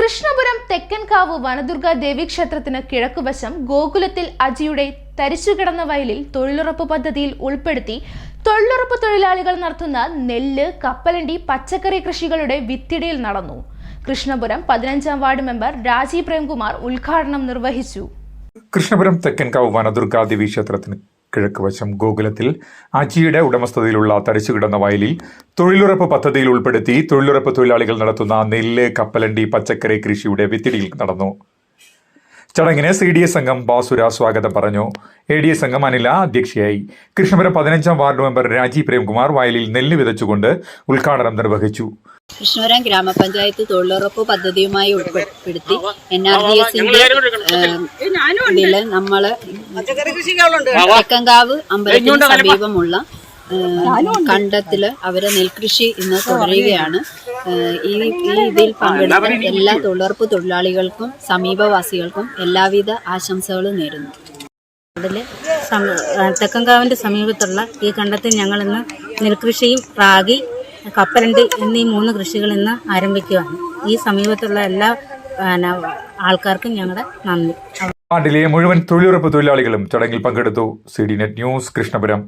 കൃഷ്ണപുരം തെക്കൻകാവ് വനദുർഗ ദേവീക്ഷേത്രത്തിന് കിഴക്കുവശം ഗോകുലത്തിൽ അജിയുടെ തരിച്ചുകിടന്ന വയലിൽ തൊഴിലുറപ്പ് പദ്ധതിയിൽ ഉൾപ്പെടുത്തി തൊഴിലുറപ്പ് തൊഴിലാളികൾ നടത്തുന്ന നെല്ല് കപ്പലണ്ടി പച്ചക്കറി കൃഷികളുടെ വിത്തിടയിൽ നടന്നു. കൃഷ്ണപുരം പതിനഞ്ചാം വാർഡ് മെമ്പർ രാജീവ് പ്രേംകുമാർ ഉദ്ഘാടനം നിർവഹിച്ചു. കൃഷ്ണപുരം തെക്കൻകാവ് വനദുർഗാ ദേവി ക്ഷേത്രത്തിന് കിഴക്ക് വശം ഗോകുലത്തിൽ അജിയുടെ ഉടമസ്ഥതയിലുള്ള തടിച്ചുകിടന്ന വയലിൽ തൊഴിലുറപ്പ് പദ്ധതിയിൽ ഉൾപ്പെടുത്തി തൊഴിലുറപ്പ് തൊഴിലാളികൾ നടത്തുന്ന നെല്ല് കപ്പലണ്ടി പച്ചക്കറി കൃഷിയുടെ വിത്തിടിയിൽ നടന്നു. ചടങ്ങിന് സി ഡി എസ് അംഗം ബാസുര സ്വാഗതം പറഞ്ഞു. എ ഡി എസ് അംഗം അനില അധ്യക്ഷയായി. കൃഷ്ണപുരം പതിനഞ്ചാം വാർഡ് മെമ്പർ രാജീവ് പ്രേംകുമാർ വയലിൽ നെല്ല് വിതച്ചുകൊണ്ട് ഉദ്ഘാടനം നിർവഹിച്ചു. കൃഷ്ണപുരം ഗ്രാമപഞ്ചായത്ത് തൊഴിലുറപ്പ് പദ്ധതിയുമായി ഉൾപ്പെടുത്തി എൻ ആർ ജി എസിന്റെ നമ്മൾ തെക്കങ്കാവ് അമ്പലത്തിന് സമീപമുള്ള കണ്ടത്തിൽ അവർ നെൽകൃഷി ഇന്ന് തുടരുകയാണ്. ഈ ഈ ഇതിൽ പങ്കെടുത്ത എല്ലാ തൊഴിലുറപ്പ് തൊഴിലാളികൾക്കും സമീപവാസികൾക്കും എല്ലാവിധ ആശംസകളും നേരുന്നു. അതിൽ സമ- സമീപത്തുള്ള ഈ കണ്ടത്തിൽ ഞങ്ങൾ ഇന്ന് നെൽകൃഷിയും റാഗി കപ്പലണ്ടി എന്നീ മൂന്ന് കൃഷികൾ ഇന്ന് ആരംഭിക്കുകയാണ് ഈ സമീപത്തുള്ള എല്ലാ ആൾക്കാർക്കും ഞങ്ങളുടെ നന്ദി. വാർഡിലെ മുഴുവൻ തൊഴിലുറപ്പ് തൊഴിലാളികളും ചടങ്ങിൽ പങ്കെടുത്തു. C D net news Krishnapuram.